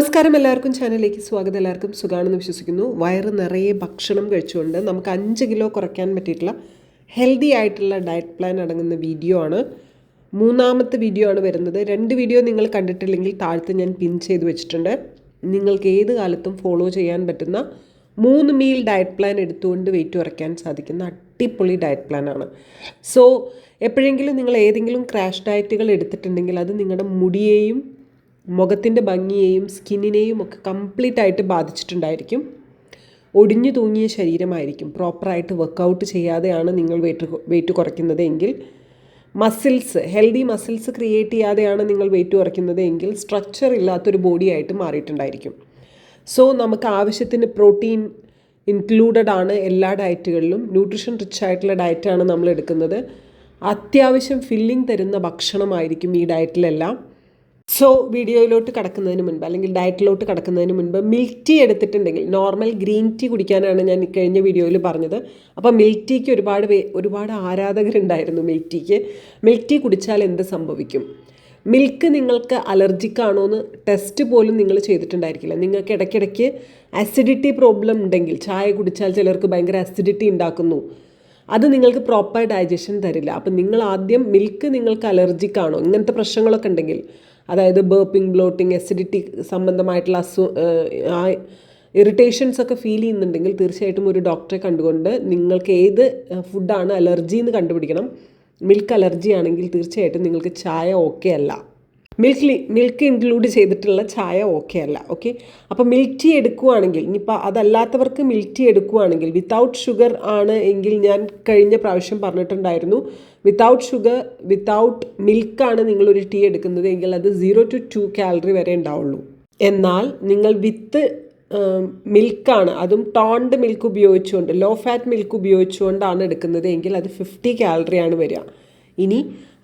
നമസ്കാരം എല്ലാവർക്കും ചാനലിലേക്ക് സ്വാഗതം. എല്ലാവർക്കും സുഖമാണെന്ന് വിശ്വസിക്കുന്നു. വയറ് നിറയെ ഭക്ഷണം കഴിച്ചുകൊണ്ട് നമുക്ക് അഞ്ച് കിലോ കുറയ്ക്കാൻ പറ്റിയിട്ടുള്ള ഹെൽത്തി ആയിട്ടുള്ള ഡയറ്റ് പ്ലാൻ അടങ്ങുന്ന വീഡിയോ ആണ്. മൂന്നാമത്തെ വീഡിയോ ആണ് വരുന്നത്. രണ്ട് വീഡിയോ നിങ്ങൾ കണ്ടിട്ടില്ലെങ്കിൽ താഴത്ത് ഞാൻ പിൻ ചെയ്ത് വെച്ചിട്ടുണ്ട്. നിങ്ങൾക്ക് ഏത് കാലത്തും ഫോളോ ചെയ്യാൻ പറ്റുന്ന മൂന്ന് മീൽ ഡയറ്റ് പ്ലാൻ എടുത്തുകൊണ്ട് വെയിറ്റ് കുറയ്ക്കാൻ സാധിക്കുന്ന അടിപൊളി ഡയറ്റ് പ്ലാൻ ആണ്. സോ എപ്പോഴെങ്കിലും നിങ്ങൾ ഏതെങ്കിലും ക്രാഷ് ഡയറ്റുകൾ എടുത്തിട്ടുണ്ടെങ്കിൽ അത് നിങ്ങളുടെ മുടിയെയും മുഖത്തിന്റെ ഭംഗിയെയും സ്കിന്നിനെയും ഒക്കെ കംപ്ലീറ്റ് ആയിട്ട് ബാധിച്ചിട്ടുണ്ടായിരിക്കും. ഒടിഞ്ഞു തൂങ്ങിയ ശരീരമായിരിക്കും. പ്രോപ്പറായിട്ട് വർക്കൗട്ട് ചെയ്യാതെയാണ് നിങ്ങൾ വെയിറ്റ് വെയിറ്റ് കുറയ്ക്കുന്നത് എങ്കിൽ മസിൽസ് ഹെൽത്തി മസിൽസ് ക്രിയേറ്റ് ചെയ്യാതെയാണ് നിങ്ങൾ വെയിറ്റ് കുറയ്ക്കുന്നത് എങ്കിൽ സ്ട്രക്ചർ ഇല്ലാത്തൊരു ബോഡി ആയിട്ട് മാറിയിട്ടുണ്ടായിരിക്കും. സോ നമുക്ക് ആവശ്യത്തിന് പ്രോട്ടീൻ ഇൻക്ലൂഡഡ് ആണ് എല്ലാ ഡയറ്റുകളിലും. ന്യൂട്രീഷൻ റിച്ച് ആയിട്ടുള്ള ഡയറ്റാണ് നമ്മൾ എടുക്കുന്നത്. അത്യാവശ്യം ഫില്ലിംഗ് തരുന്ന ഭക്ഷണമായിരിക്കും ഈ ഡയറ്റിലെല്ലാം. സോ വീഡിയോയിലോട്ട് കടക്കുന്നതിന് മുൻപ് അല്ലെങ്കിൽ ഡയറ്റിലോട്ട് കടക്കുന്നതിന് മുൻപ് മിൽക്ക് ടീ എടുത്തിട്ടുണ്ടെങ്കിൽ നോർമൽ ഗ്രീൻ ടീ കുടിക്കാനാണ് ഞാൻ കഴിഞ്ഞ വീഡിയോയിൽ പറഞ്ഞത്. അപ്പോൾ മിൽക്ക് ടീക്ക് ഒരുപാട് ഒരുപാട് ആരാധകരുണ്ടായിരുന്നു മിൽക്ക് ടീക്ക് മിൽക്ക് ടീ കുടിച്ചാൽ എന്ത് സംഭവിക്കും? മിൽക്ക് നിങ്ങൾക്ക് അലർജിക്കാണോ എന്ന് ടെസ്റ്റ് പോലും നിങ്ങൾ ചെയ്തിട്ടുണ്ടായിരിക്കില്ല. നിങ്ങൾക്ക് ഇടയ്ക്കിടയ്ക്ക് അസിഡിറ്റി പ്രോബ്ലം ഉണ്ടെങ്കിൽ ചായ കുടിച്ചാൽ ചിലർക്ക് ഭയങ്കര അസിഡിറ്റി ഉണ്ടാക്കുന്നു. അത് നിങ്ങൾക്ക് പ്രോപ്പർ ഡൈജഷൻ തരില്ല. അപ്പം നിങ്ങൾ ആദ്യം മിൽക്ക് നിങ്ങൾക്ക് അലർജിക്കാണോ ഇങ്ങനത്തെ പ്രശ്നങ്ങളൊക്കെ ഉണ്ടെങ്കിൽ അതായത് ബേർപ്പിംഗ് ബ്ലോട്ടിംഗ് അസിഡിറ്റി സംബന്ധമായിട്ടുള്ള അസു ഇറിറ്റേഷൻസ് ഒക്കെ ഫീൽ ചെയ്യുന്നുണ്ടെങ്കിൽ തീർച്ചയായിട്ടും ഒരു ഡോക്ടറെ കണ്ടുകൊണ്ട് നിങ്ങൾക്ക് ഏത് ഫുഡാണ് അലർജി എന്ന് കണ്ടുപിടിക്കണം. മിൽക്ക് അലർജി ആണെങ്കിൽ തീർച്ചയായിട്ടും നിങ്ങൾക്ക് ചായ ഓക്കെ അല്ല. മിൽക്ക് മിൽക്ക് ഇൻക്ലൂഡ് ചെയ്തിട്ടുള്ള ചായ ഓക്കെ അല്ല ഓക്കെ അപ്പോൾ മിൽക്ക് ടീ എടുക്കുവാണെങ്കിൽ ഇനിയിപ്പോൾ അതല്ലാത്തവർക്ക് മിൽക്ക് ടീ എടുക്കുവാണെങ്കിൽ വിത്തൗട്ട് ഷുഗർ ആണ് എങ്കിൽ ഞാൻ കഴിഞ്ഞ പ്രാവശ്യം പറഞ്ഞിട്ടുണ്ടായിരുന്നു വിത്തൗട്ട് ഷുഗർ വിത്തൗട്ട് മിൽക്കാണ് നിങ്ങളൊരു ടീ എടുക്കുന്നത് എങ്കിൽ അത് സീറോ ടു ടു കാലറി വരെ ഉണ്ടാവുള്ളൂ. എന്നാൽ നിങ്ങൾ വിത്ത് മിൽക്കാണ് അതും ടോൺഡ് മിൽക്ക് ഉപയോഗിച്ചുകൊണ്ട് ലോ ഫാറ്റ് മിൽക്ക് ഉപയോഗിച്ചുകൊണ്ടാണ് എടുക്കുന്നത് എങ്കിൽ അത് ഫിഫ്റ്റി കാലറിയാണ് വരിക. ഇനി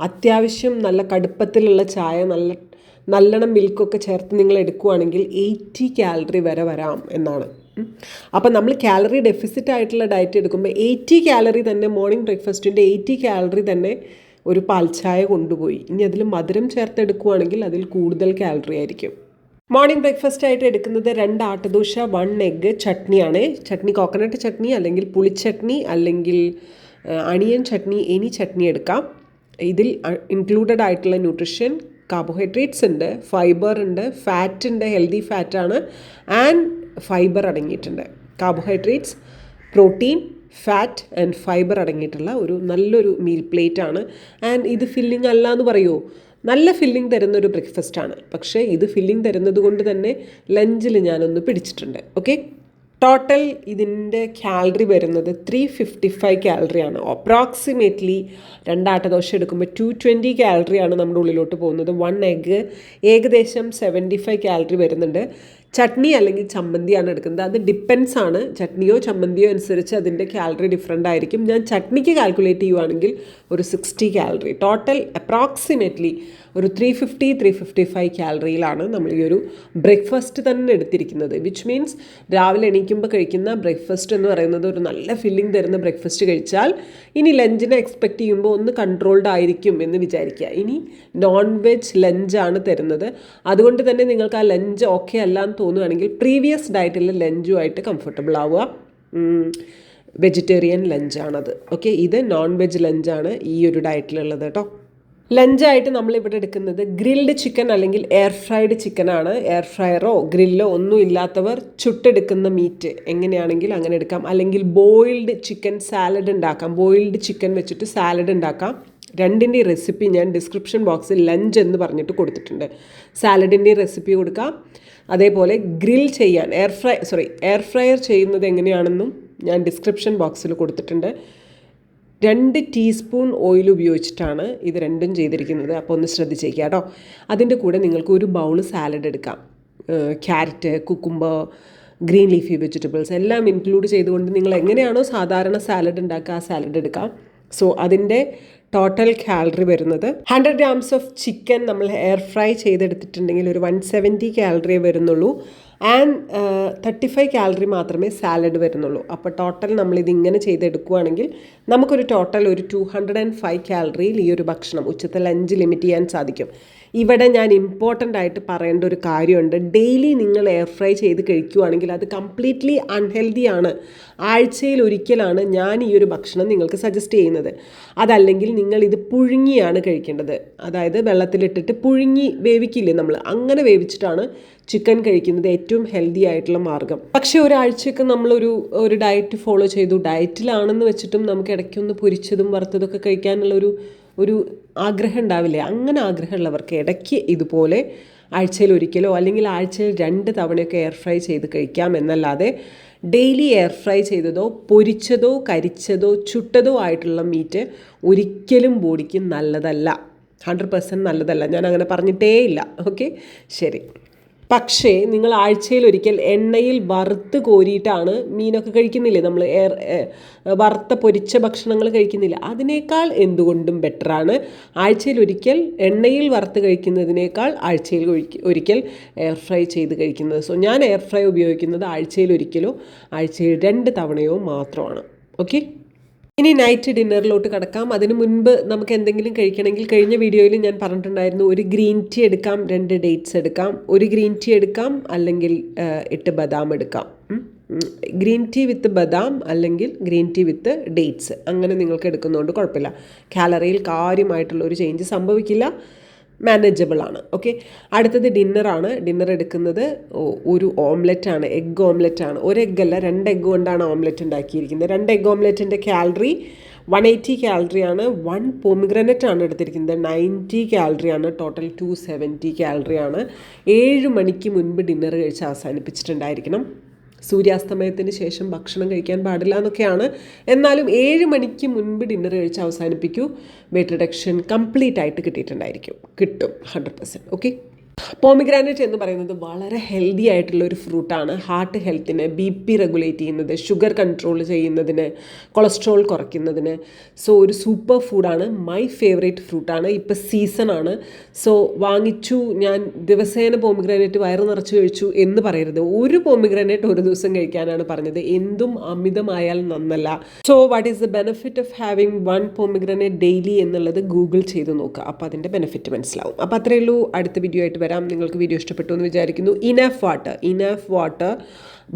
അത്യാവശ്യം നല്ല കടുപ്പത്തിലുള്ള ചായ നല്ല നല്ലോണം മിൽക്കൊക്കെ ചേർത്ത് നിങ്ങൾ എടുക്കുകയാണെങ്കിൽ എയ്റ്റി കാലറി വരെ വരാം എന്നാണ്. അപ്പം നമ്മൾ കാലറി ഡെഫിസിറ്റ് ആയിട്ടുള്ള ഡയറ്റ് എടുക്കുമ്പോൾ എയ്റ്റി കാലറി തന്നെ മോർണിംഗ് ബ്രേക്ക്ഫാസ്റ്റിന്റെ എയ്റ്റി കാലറി തന്നെ ഒരു പാൽച്ചായ കൊണ്ടുപോയി. ഇനി അതിൽ മധുരം ചേർത്ത് എടുക്കുകയാണെങ്കിൽ അതിൽ കൂടുതൽ കാലറി ആയിരിക്കും. മോർണിംഗ് ബ്രേക്ക്ഫാസ്റ്റ് ആയിട്ട് എടുക്കുന്നത് രണ്ട് ആട്ടദോശ വൺ എഗ്ഗ് ചട്നിയാണ്. ചട്നി കോക്കനട്ട് ചട്നി അല്ലെങ്കിൽ പുളിച്ചട്നി അല്ലെങ്കിൽ അണിയൻ ചട്നി എനി ചട്നി എടുക്കാം. ഇതിൽ ഇൻക്ലൂഡഡ് ആയിട്ടുള്ള ന്യൂട്രിഷൻ കാർബോഹൈഡ്രേറ്റ്സ് ഉണ്ട് ഫൈബർ ഉണ്ട് ഫാറ്റ് ഉണ്ട് ഹെൽത്തി ഫാറ്റാണ് ആൻഡ് ഫൈബർ അടങ്ങിയിട്ടുണ്ട്. Carbohydrates protein fat and fibre അടങ്ങിയിട്ടുള്ള ഒരു നല്ലൊരു മീൽ പ്ലേറ്റ് ആണ്. ആൻഡ് ഇത് ഫില്ലിംഗ് അല്ല എന്ന് പറയുമോ നല്ല ഫില്ലിംഗ് തരുന്ന ഒരു ബ്രേക്ക്ഫാസ്റ്റ് ആണ്. പക്ഷേ ഇത് ഫില്ലിംഗ് തരുന്നത് കൊണ്ട് തന്നെ ലഞ്ചിൽ ഞാനൊന്ന് പിടിച്ചിട്ടുണ്ട്. ഓക്കെ ടോട്ടൽ ഇതിന്റെ കാലറി വരുന്നത് ത്രീ ഫിഫ്റ്റി ഫൈവ് കാലറിയാണ് അപ്രോക്സിമേറ്റ്ലി രണ്ടാട്ട ദോശ എടുക്കുമ്പോൾ ടു ട്വന്റി കാലറിയാണ് നമ്മുടെ ഉള്ളിലോട്ട് പോകുന്നത്. വൺ എഗ്ഗ് ഏകദേശം സെവന്റി ഫൈവ് കാലറി വരുന്നുണ്ട്. ചട്നി അല്ലെങ്കിൽ ചമ്മന്തിയാണ് എടുക്കുന്നത്. അത് ഡിപ്പെൻസ് ആണ്. ചട്നിയോ ചമ്മന്തിയോ അനുസരിച്ച് അതിന്റെ കാലറി ഡിഫറെന്റ് ആയിരിക്കും. ഞാൻ ചട്നിക്ക് കാൽക്കുലേറ്റ് ചെയ്യുവാണെങ്കിൽ ഒരു സിക്സ്റ്റി കാലറി ടോട്ടൽ അപ്രോക്സിമേറ്റ്ലി ഒരു three fifty three fifty five കാലറിയിലാണ് നമ്മൾ ഈ ഒരു ബ്രേക്ക്ഫാസ്റ്റ് തന്നെ എടുത്തിരിക്കുന്നത്. വിച്ച് മീൻസ് രാവിലെ എണീക്കുമ്പോൾ കഴിക്കുന്ന ബ്രേക്ക്ഫാസ്റ്റ് എന്ന് പറയുന്നത് ഒരു നല്ല ഫില്ലിംഗ് തരുന്ന ബ്രേക്ക്ഫാസ്റ്റ് കഴിച്ചാൽ ഇനി ലഞ്ചിനെ എക്സ്പെക്റ്റ് ചെയ്യുമ്പോൾ ഒന്ന് കൺട്രോൾഡ് ആയിരിക്കും എന്ന് വിചാരിക്കുക. ഇനി നോൺ വെജ് ലഞ്ചാണ് തരുന്നത്. അതുകൊണ്ട് തന്നെ നിങ്ങൾക്ക് ആ ലഞ്ച് ഓക്കെ അല്ല തോന്നുകയാണെങ്കിൽ പ്രീവിയസ് ഡയറ്റിൽ ലഞ്ചുമായിട്ട് കംഫർട്ടബിൾ ആവുക. വെജിറ്റേറിയൻ ലഞ്ചാണത്. ഓക്കെ ഇത് നോൺ വെജ് ലഞ്ചാണ് ഈ ഒരു ഡയറ്റിലുള്ളത് കേട്ടോ ലഞ്ചായിട്ട് നമ്മളിവിടെ എടുക്കുന്നത് ഗ്രിൽഡ് ചിക്കൻ അല്ലെങ്കിൽ എയർ ഫ്രൈഡ് ചിക്കനാണ് എയർ ഫ്രയറോ ഗ്രില്ലോ ഒന്നും ഇല്ലാത്തവർ ചുട്ടെടുക്കുന്ന മീറ്റ് എങ്ങനെയാണെങ്കിൽ അങ്ങനെ എടുക്കാം. അല്ലെങ്കിൽ ബോയിൽഡ് ചിക്കൻ സാലഡ് ഉണ്ടാക്കാം. ബോയിൽഡ് ചിക്കൻ വെച്ചിട്ട് സാലഡ് ഉണ്ടാക്കാം. രണ്ടിന്റെ റെസിപ്പി ഞാൻ ഡിസ്ക്രിപ്ഷൻ ബോക്സിൽ ലഞ്ച് എന്ന് പറഞ്ഞിട്ട് കൊടുത്തിട്ടുണ്ട്. സാലഡിന്റെ റെസിപ്പി കൊടുക്കാം. അതേപോലെ ഗ്രിൽ ചെയ്യാൻ air fry sorry air fryer ചെയ്യുന്നത് എങ്ങനെയാണെന്നും ഞാൻ ഡിസ്ക്രിപ്ഷൻ ബോക്സിൽ കൊടുത്തിട്ടുണ്ട്. രണ്ട് ടീസ്പൂൺ ഓയിൽ ഉപയോഗിച്ചിട്ടാണ് ഇത് രണ്ടും ചെയ്തിരിക്കുന്നത്. അപ്പോൾ ഒന്ന് ശ്രദ്ധിച്ചേക്കുക കേട്ടോ. അതിന്റെ കൂടെ നിങ്ങൾക്ക് ഒരു ബൗൾ സാലഡ് എടുക്കാം. Carrot cucumber green leafy vegetables എല്ലാം ഇൻക്ലൂഡ് ചെയ്തുകൊണ്ട് നിങ്ങൾ എങ്ങനെയാണോ സാധാരണ സാലഡ് ഉണ്ടാക്കുക ആ സാലഡ് എടുക്കാം. സോ അതിന്റെ ടോട്ടൽ കാലറി വരുന്നത്. ഹൺഡ്രഡ് ഗ്രാംസ് ഓഫ് ചിക്കൻ നമ്മൾ എയർ ഫ്രൈ ചെയ്തെടുത്തിട്ടുണ്ടെങ്കിൽ ഒരു വൺ സെവന്റി കാലറിയേ വരുന്നുള്ളൂ. ആൻഡ് തേർട്ടി ഫൈവ് കാലറി മാത്രമേ സാലഡ് വരുന്നുള്ളൂ. അപ്പോൾ ടോട്ടൽ നമ്മൾ ഇതിങ്ങനെ ചെയ്തെടുക്കുകയാണെങ്കിൽ നമുക്കൊരു ടോട്ടൽ ഒരു ടു ഹൺഡ്രഡ് ആൻഡ് ഫൈവ് കാലറിയിൽ ഈ ഒരു ഭക്ഷണം ഉച്ചത്തെ ലഞ്ച് ലിമിറ്റ് ചെയ്യാൻ സാധിക്കും. ഇവിടെ ഞാൻ ഇമ്പോർട്ടന്റ് ആയിട്ട് പറയേണ്ട ഒരു കാര്യമുണ്ട്. ഡെയിലി നിങ്ങൾ എയർ ഫ്രൈ ചെയ്ത് കഴിക്കുകയാണെങ്കിൽ അത് കംപ്ലീറ്റ്ലി അൺഹെൽത്തി ആണ്. ആഴ്ചയിൽ ഒരിക്കലാണ് ഞാൻ ഈ ഒരു ഭക്ഷണം നിങ്ങൾക്ക് സജസ്റ്റ് ചെയ്യുന്നത്. അതല്ലെങ്കിൽ നിങ്ങൾ ഇത് പുഴുങ്ങിയാണ് കഴിക്കേണ്ടത്. അതായത് വെള്ളത്തിലിട്ടിട്ട് പുഴുങ്ങി വേവിക്കില്ലേ നമ്മൾ? അങ്ങനെ വേവിച്ചിട്ടാണ് ചിക്കൻ കഴിക്കുന്നത് ഏറ്റവും ഹെൽത്തി ആയിട്ടുള്ള മാർഗം. പക്ഷേ ഒരാഴ്ചയൊക്കെ നമ്മളൊരു ഒരു ഡയറ്റ് ഫോളോ ചെയ്തു. ഡയറ്റിലാണെന്ന് വെച്ചിട്ടും നമുക്ക് ഇടയ്ക്കൊന്ന് പൊരിച്ചതും വറുത്തതൊക്കെ കഴിക്കാനുള്ള ഒരു ഒരു ആഗ്രഹം ഉണ്ടാവില്ലേ? അങ്ങനെ ആഗ്രഹമുള്ളവർക്ക് ഇടയ്ക്ക് ഇതുപോലെ ആഴ്ചയിൽ ഒരിക്കലോ അല്ലെങ്കിൽ ആഴ്ചയിൽ രണ്ട് തവണയൊക്കെ എയർ ഫ്രൈ ചെയ്ത് കഴിക്കാം. എന്നല്ലാതെ ഡെയിലി എയർ ഫ്രൈ ചെയ്തതോ പൊരിച്ചതോ കരിച്ചതോ ചുട്ടതോ ആയിട്ടുള്ള മീറ്റ് ഒരിക്കലും ബോഡിക്ക് നല്ലതല്ല. ഹൺഡ്രഡ് പെർസെന്റ് നല്ലതല്ല. ഞാൻ അങ്ങനെ പറഞ്ഞിട്ടേ ഇല്ല ഓക്കെ ശരി. പക്ഷേ നിങ്ങൾ ആഴ്ചയിൽ ഒരിക്കൽ എണ്ണയിൽ വറുത്ത് കോരിയിട്ടാണ് മീനൊക്കെ കഴിക്കുന്നില്ലേ? നമ്മൾ വറുത്ത പൊരിച്ച ഭക്ഷണങ്ങൾ കഴിക്കുന്നില്ല? അതിനേക്കാൾ എന്തുകൊണ്ടും ബെറ്ററാണ് ആഴ്ചയിൽ ഒരിക്കൽ എണ്ണയിൽ വറുത്ത് കഴിക്കുന്നതിനേക്കാൾ ആഴ്ചയിൽ ഒരിക്ക- ഒരിക്കൽ എയർ ഫ്രൈ ചെയ്ത് കഴിക്കുന്നത്. സോ ഞാൻ എയർ ഫ്രൈ ഉപയോഗിക്കുന്നത് ആഴ്ചയിൽ ഒരിക്കലോ ആഴ്ചയിൽ രണ്ട് തവണയോ മാത്രമാണ്. ഓക്കെ ഇനി നൈറ്റ് ഡിന്നറിലോട്ട് കിടക്കാം. അതിന് മുൻപ് നമുക്ക് എന്തെങ്കിലും കഴിക്കണമെങ്കിൽ കഴിഞ്ഞ വീഡിയോയിൽ ഞാൻ പറഞ്ഞിട്ടുണ്ടായിരുന്നു ഒരു ഗ്രീൻ ടീ എടുക്കാം രണ്ട് ഡേറ്റ്സ് എടുക്കാം. ഒരു ഗ്രീൻ ടീ എടുക്കാം അല്ലെങ്കിൽ എട്ട് ബദാം എടുക്കാം. ഗ്രീൻ ടീ വിത്ത് ബദാം അല്ലെങ്കിൽ ഗ്രീൻ ടീ വിത്ത് ഡേറ്റ്സ് അങ്ങനെ നിങ്ങൾക്ക് എടുക്കുന്നതുകൊണ്ട് കുഴപ്പമില്ല. കാലറിയിൽ കാര്യമായിട്ടുള്ള ഒരു ചേഞ്ച് സംഭവിക്കില്ല. മാനേജബിൾ ആണ് ഓക്കെ അടുത്തത് ഡിന്നറാണ് ഡിന്നർ എടുക്കുന്നത് ഒരു ഓംലെറ്റ് ആണ് എഗ് ഓംലെറ്റ് ആണ്. ഒരു എഗ് അല്ല രണ്ട് എഗ് കൊണ്ടാണ് ഓംലെറ്റ് ഉണ്ടാക്കിയിരിക്കുന്നത്. രണ്ട് എഗ് ഓംലെറ്റിന്റെ കാലറി വൺ എയ്റ്റി കാലറി ആണ്. വൺ പൊമിഗ്രനറ്റ് ആണ് എടുത്തിരിക്കുന്നത്. നയന്റി കാലറി ആണ്. ടോട്ടൽ ടു സെവന്റി കാലറി ആണ്. ഏഴ് മണിക്ക് മുൻപ് ഡിന്നർ കഴിച്ച് അവസാനിപ്പിച്ചിട്ടുണ്ടായിരിക്കണം. സൂര്യാസ്തമയത്തിന് ശേഷം ഭക്ഷണം കഴിക്കാൻ പാടില്ല എന്നൊക്കെയാണ്. എന്നാലും ഏഴ് മണിക്ക് മുൻപ് ഡിന്നർ കഴിച്ച് അവസാനിപ്പിക്കൂ. വെയിറ്റ് റിഡക്ഷൻ കംപ്ലീറ്റ് ആയിട്ട് കിട്ടിയിട്ടുണ്ടായിരിക്കും. കിട്ടും. ഹൺഡ്രഡ് പെർസെന്റ് ഓക്കെ പോമിഗ്രാനൈറ്റ് എന്ന് പറയുന്നത് വളരെ ഹെൽത്തി ആയിട്ടുള്ള ഒരു ഫ്രൂട്ടാണ് ഹാർട്ട് ഹെൽത്തിന് ബി പി റെഗുലേറ്റ് ചെയ്യുന്നത് ഷുഗർ കൺട്രോൾ ചെയ്യുന്നതിന് കൊളസ്ട്രോൾ കുറയ്ക്കുന്നതിന്. സോ ഒരു സൂപ്പർ ഫുഡാണ് മൈ ഫേവറേറ്റ് ഫ്രൂട്ടാണ് ഇപ്പോൾ സീസണാണ് സോ വാങ്ങിച്ചു. ഞാൻ ദിവസേന പോമിഗ്രാനൈറ്റ് വയറ് നിറച്ച് കഴിച്ചു എന്ന് പറയരുത്. ഒരു പോമിഗ്രാനൈറ്റ് ഒരു ദിവസം കഴിക്കാനാണ് പറഞ്ഞത്. എന്തും അമിതമായാൽ നന്നല്ല. So what is the benefit of having one pomegranate daily എന്നുള്ളത് ഗൂഗിൾ ചെയ്ത് നോക്കുക അപ്പോൾ അതിന്റെ ബെനിഫിറ്റ് മനസ്സിലാവും. അപ്പോൾ അത്രയേ ഉള്ളൂ. അടുത്ത വീഡിയോ ആയിട്ട് വരാം നിങ്ങൾക്ക് വീഡിയോ ഇഷ്ടപ്പെട്ടു എന്ന് വിചാരിക്കുന്നു. ഇനഫ് വാട്ടർ ഇനഫ് വാട്ടർ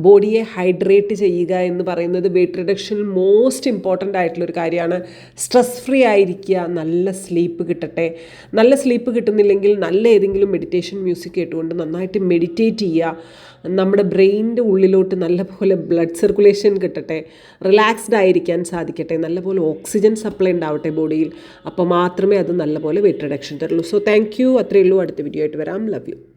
ബോഡിയെ ഹൈഡ്രേറ്റ് ചെയ്യുക എന്ന് പറയുന്നത് വെയിറ്റ് റിഡക്ഷൻ മോസ്റ്റ് ഇമ്പോർട്ടന്റ് ആയിട്ടുള്ളൊരു കാര്യമാണ്. സ്ട്രെസ് ഫ്രീ ആയിരിക്കുക നല്ല സ്ലീപ്പ് കിട്ടട്ടെ. നല്ല സ്ലീപ്പ് കിട്ടുന്നില്ലെങ്കിൽ നല്ല ഏതെങ്കിലും മെഡിറ്റേഷൻ മ്യൂസിക് കേട്ടുകൊണ്ട് നന്നായിട്ട് മെഡിറ്റേറ്റ് ചെയ്യുക. നമ്മുടെ ബ്രെയിനിന്റെ ഉള്ളിലോട്ട് നല്ലപോലെ ബ്ലഡ് സർക്കുലേഷൻ കിട്ടട്ടെ റിലാക്സ്ഡ് ആയിരിക്കാൻ സാധിക്കട്ടെ നല്ലപോലെ ഓക്സിജൻ സപ്ലൈ ഉണ്ടാവട്ടെ ബോഡിയിൽ. അപ്പോൾ മാത്രമേ അത് നല്ലപോലെ വെയിറ്റ് റിഡക്ഷൻ തരുള്ളൂ. സോ താങ്ക് യു അത്രയേ ഉള്ളൂ. അടുത്ത വീഡിയോ ആയിട്ട് വരാം. Love you